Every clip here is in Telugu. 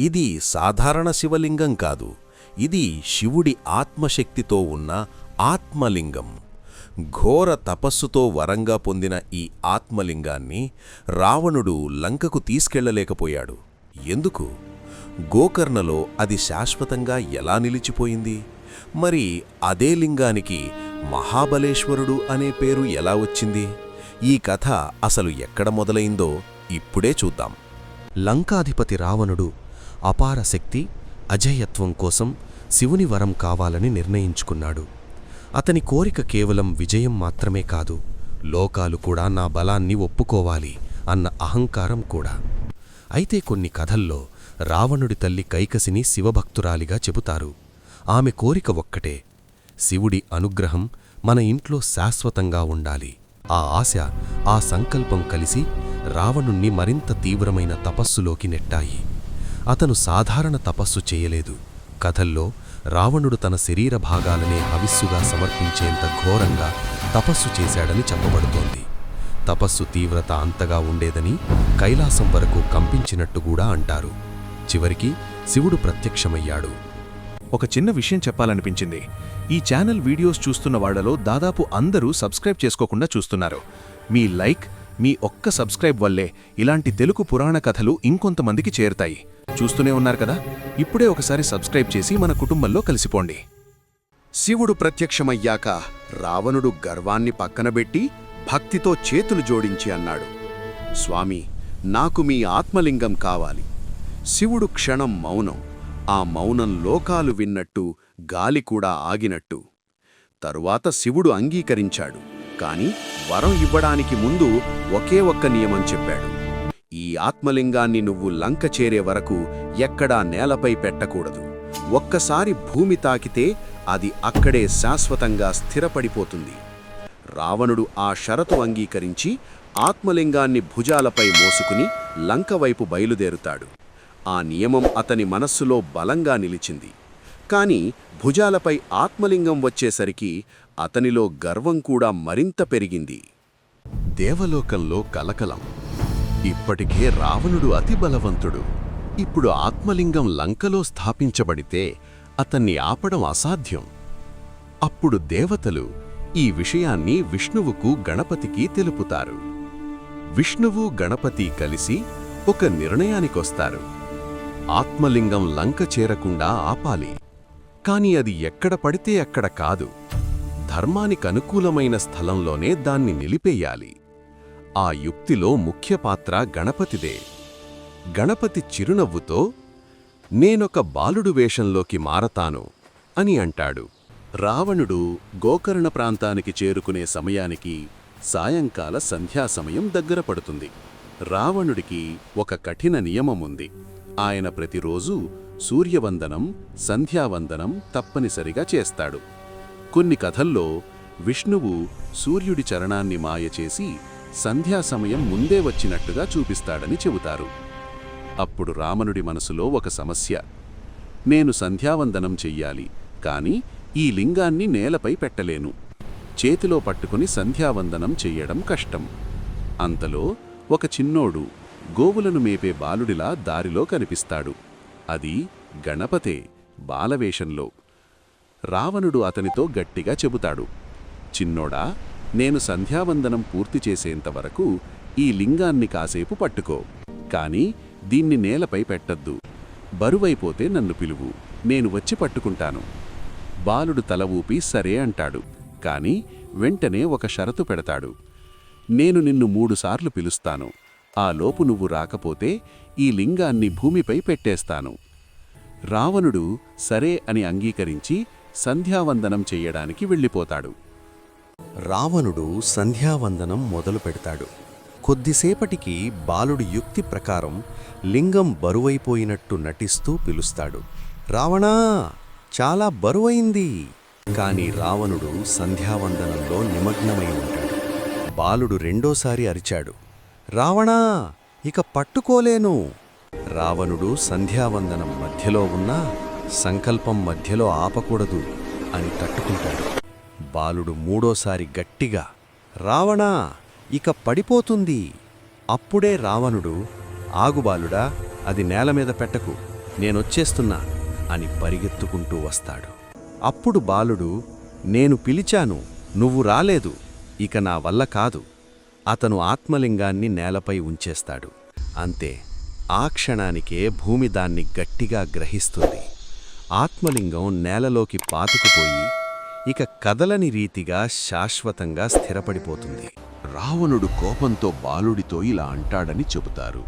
ఇది సాధారణ శివలింగం కాదు. ఇది శివుడి ఆత్మశక్తితో ఉన్న ఆత్మలింగం. ఘోర తపస్సుతో వరంగా పొందిన ఈ ఆత్మలింగాన్ని రావణుడు లంకకు తీసుకెళ్ళలేకపోయాడు. ఎందుకు? గోకర్ణలో అది శాశ్వతంగా ఎలా నిలిచిపోయింది? మరి అదే లింగానికి మహాబలేశ్వరుడు అనే పేరు ఎలా వచ్చింది? ఈ కథ అసలు ఎక్కడ మొదలైందో ఇప్పుడే చూద్దాం. లంకాధిపతి రావణుడు అపార శక్తి అజేయత్వం కోసం శివుని వరం కావాలని నిర్ణయించుకున్నాడు. అతని కోరిక కేవలం విజయం మాత్రమే కాదు లోకాలు కూడా నా బలాన్ని ఒప్పుకోవాలి అన్న అహంకారం కూడా. అయితే కొన్ని కథల్లో రావణుడి తల్లి కైకసిని శివభక్తురాలిగా చెబుతారు. ఆమె కోరిక ఒక్కటే శివుడి అనుగ్రహం మన ఇంట్లో శాశ్వతంగా ఉండాలి. ఆ ఆశ ఆ సంకల్పం కలిసి రావణుణ్ణి మరింత తీవ్రమైన తపస్సులోకి నెట్టాయి. అతను సాధారణ తపస్సు చేయలేదు. కథల్లో రావణుడు తన శరీర భాగాలనే హవిస్సుగా సమర్పించేంత ఘోరంగా తపస్సు చేశాడని చెప్పబడుతోంది. తపస్సు తీవ్రత అంతగా ఉండేదని కైలాసం వరకు కంపించినట్టు కూడా అంటారు. చివరికి శివుడు ప్రత్యక్షమయ్యాడు. ఒక చిన్న విషయం చెప్పాలనిపించింది. ఈ ఛానల్ వీడియోస్ చూస్తున్న వాళ్ళలో దాదాపు అందరూ సబ్స్క్రైబ్ చేసుకోకుండా చూస్తున్నారు. మీ లైక్ మీ ఒక్క సబ్స్క్రైబ్ వల్లే ఇలాంటి తెలుగు పురాణ కథలు ఇంకొంతమందికి చేరుతాయి. చూస్తూనే ఉన్నారు కదా? ఇప్పుడే ఒకసారి సబ్స్క్రైబ్ చేసి మన కుటుంబంలో కలిసిపోండి. శివుడు ప్రత్యక్షమయ్యాక రావణుడు గర్వాన్ని పక్కనబెట్టి భక్తితో చేతులు జోడించి అన్నాడు. స్వామి నాకు మీ ఆత్మలింగం కావాలి. శివుడు క్షణం మౌనం ఆ మౌనం లోకాలు విన్నట్టు గాలి కూడా ఆగినట్టు. తరువాత శివుడు అంగీకరించాడు. కాని వరం ఇవ్వడానికి ముందు ఒకే ఒక్క నియమం చెప్పాడు. ఈ ఆత్మలింగాన్ని నువ్వు లంక చేరే వరకు ఎక్కడా నేలపై పెట్టకూడదు. ఒక్కసారి భూమి తాకితే అది అక్కడే శాశ్వతంగా స్థిరపడిపోతుంది. రావణుడు ఆ షరతు అంగీకరించి ఆత్మలింగాన్ని భుజాలపై మోసుకుని లంక వైపు బయలుదేరుతాడు. ఆ నియమం అతని మనస్సులో బలంగా నిలిచింది. కాని భుజాలపై ఆత్మలింగం వచ్చేసరికి అతనిలో గర్వం కూడా మరింత పెరిగింది. దేవలోకంలో కలకలం. ఇప్పటికే రావణుడు అతి బలవంతుడు. ఇప్పుడు ఆత్మలింగం లంకలో స్థాపించబడితే అతన్ని ఆపడం అసాధ్యం. అప్పుడు దేవతలు ఈ విషయాన్ని విష్ణువుకు గణపతికి తెలుపుతారు. విష్ణువు గణపతి కలిసి ఒక నిర్ణయానికొస్తారు. ఆత్మలింగం లంక చేరకుండా ఆపాలి. కానీ అది ఎక్కడ పడితే అక్కడ కాదు. ధర్మానికనుకూలమైన స్థలంలోనే దాన్ని నిలిపేయాలి. ఆ యుక్తిలో ముఖ్య పాత్ర గణపతిదే. గణపతి చిరునవ్వుతో నేనొక బాలుడు వేషంలోకి మారతాను అని అంటాడు. రావణుడు గోకర్ణ ప్రాంతానికి చేరుకునే సమయానికి సాయంకాల సంధ్యాసమయం దగ్గర పడుతుంది. రావణుడికి ఒక కఠిన నియమముంది. ఆయన ప్రతిరోజూ సూర్యవందనం సంధ్యావందనం తప్పనిసరిగా చేస్తాడు. కొన్ని కథల్లో విష్ణువు సూర్యుడి చరణాన్ని మాయచేసి సంధ్యా సమయం ముందే వచ్చినట్టుగా చూపిస్తాడని చెబుతారు. అప్పుడు రామనుడి మనసులో ఒక సమస్య. నేను సంధ్యావందనం చెయ్యాలి కాని ఈ లింగాన్ని నేలపై పెట్టలేను. చేతిలో పట్టుకుని సంధ్యావందనం చెయ్యడం కష్టం. అంతలో ఒక చిన్నోడు గోవులను మేపే బాలుడిలా దారిలో కనిపిస్తాడు. అది గణపతే బాలవేషంలో. రావణుడు అతనితో గట్టిగా చెబుతాడు. చిన్నోడా నేను సంధ్యావందనం పూర్తి చేసేంతవరకు ఈ లింగాన్ని కాసేపు పట్టుకో. కాని దీన్ని నేలపై పెట్టద్దు. బరువైపోతే నన్ను పిలువు. నేను వచ్చి పట్టుకుంటాను. బాలుడు తల ఊపి సరే అంటాడు. కాని వెంటనే ఒక షరతు పెడతాడు. నేను నిన్ను మూడుసార్లు పిలుస్తాను. ఆ లోపు నువ్వు రాకపోతే ఈ లింగాన్ని భూమిపై పెట్టేస్తాను. రావణుడు సరే అని అంగీకరించి సంధ్యావందనం చెయ్యడానికి వెళ్ళిపోతాడు. రావణుడు సంధ్యావందనం మొదలు పెడతాడు. కొద్దిసేపటికి బాలుడి యుక్తి ప్రకారం లింగం బరువైపోయినట్టు నటిస్తూ పిలుస్తాడు. రావణా చాలా బరువైంది. కాని రావణుడు సంధ్యావందనంలో నిమగ్నమై ఉంటాడు. బాలుడు రెండోసారి అరిచాడు. రావణా ఇక పట్టుకోలేను. రావణుడు సంధ్యావందనం మధ్యలో ఉన్నా సంకల్పం మధ్యలో ఆపకూడదు అని తట్టుకుంటాడు. బాలుడు మూడోసారి గట్టిగా రావణా ఇక పడిపోతుంది. అప్పుడే రావణుడు ఆగుబాలుడా అది నేల మీద పెట్టకు నేనొచ్చేస్తున్నా అని పరిగెత్తుకుంటూ వస్తాడు. అప్పుడు బాలుడు నేను పిలిచాను నువ్వు రాలేదు ఇక నా వల్ల కాదు. అతను ఆత్మలింగాన్ని నేలపై ఉంచేస్తాడు. అంతే ఆ క్షణానికే భూమి దాన్ని గట్టిగా గ్రహిస్తుంది. ఆత్మలింగం నేలలోకి పాతుకుపోయి ఇక కదలని రీతిగా శాశ్వతంగా స్థిరపడిపోతుంది. రావణుడు కోపంతో బాలుడితో ఇలా అంటాడని చెబుతారు.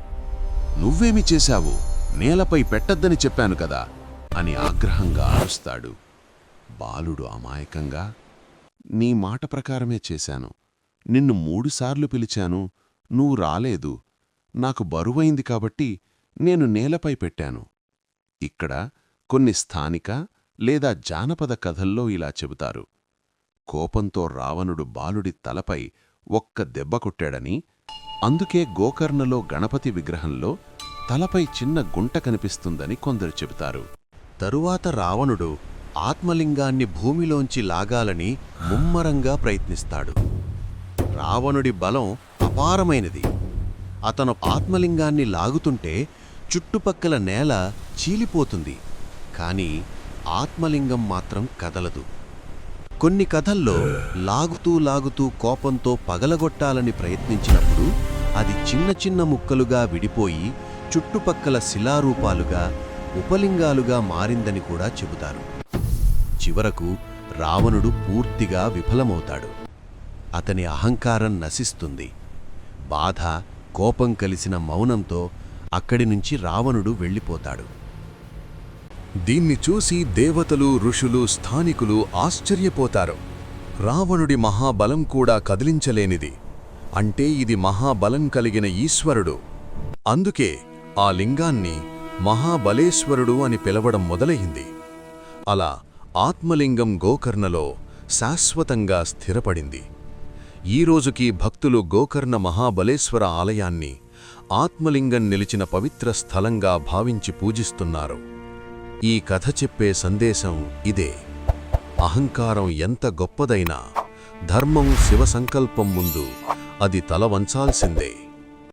నువ్వేమి చేశావు? నేలపై పెట్టద్దని చెప్పాను కదా అని ఆగ్రహంగా అరుస్తాడు. బాలుడు అమాయకంగా నీ మాట ప్రకారమే చేశాను. నిన్ను మూడుసార్లు పిలిచాను నువ్వు రాలేదు. నాకు బరువైంది కాబట్టి నేను నేలపై పెట్టాను. ఇక్కడ కొన్ని స్థానిక లేదా జానపద కథల్లో ఇలా చెబుతారు. కోపంతో రావణుడు బాలుడి తలపై ఒక్క దెబ్బ కొట్టాడని అందుకే గోకర్ణలో గణపతి విగ్రహంలో తలపై చిన్న గుంట కనిపిస్తుందని కొందరు చెబుతారు. తరువాత రావణుడు ఆత్మలింగాన్ని భూమిలోంచి లాగాలని ముమ్మరంగా ప్రయత్నిస్తాడు. రావణుడి బలం అపారమైనది. అతను ఆత్మలింగాన్ని లాగుతుంటే చుట్టుపక్కల నేల చీలిపోతుంది. కానీ ఆత్మలింగం మాత్రం కదలదు. కొన్ని కథల్లో లాగుతూ లాగుతూ కోపంతో పగలగొట్టాలని ప్రయత్నించినప్పుడు అది చిన్న చిన్న ముక్కలుగా విడిపోయి చుట్టుపక్కల శిలారూపాలుగా ఉపలింగాలుగా మారిందని కూడా చెబుతారు. చివరకు రావణుడు పూర్తిగా విఫలమవుతాడు. అతని అహంకారం నశిస్తుంది. బాధ కోపం కలిసిన మౌనంతో అక్కడి నుంచి రావణుడు వెళ్ళిపోతాడు. దీన్ని చూసి దేవతలు ఋషులు స్థానికులు ఆశ్చర్యపోతారు. రావణుడి మహాబలం కూడా కదిలించలేనిది. అంటే ఇది మహాబలం కలిగిన ఈశ్వరుడు. అందుకే ఆ లింగాన్ని మహాబలేశ్వరుడు అని పిలవడం మొదలయింది అలా ఆత్మలింగం గోకర్ణలో శాశ్వతంగా స్థిరపడింది. ఈ రోజుకి భక్తులు గోకర్ణ మహాబలేశ్వర ఆలయాన్ని ఆత్మలింగం నిలిచిన పవిత్ర స్థలంగా భావించి పూజిస్తున్నారు. ఈ కథ చెప్పే సందేశం ఇదే. అహంకారం ఎంత గొప్పదైనా ధర్మం శివసంకల్పం ముందు అది తల వంచాల్సిందే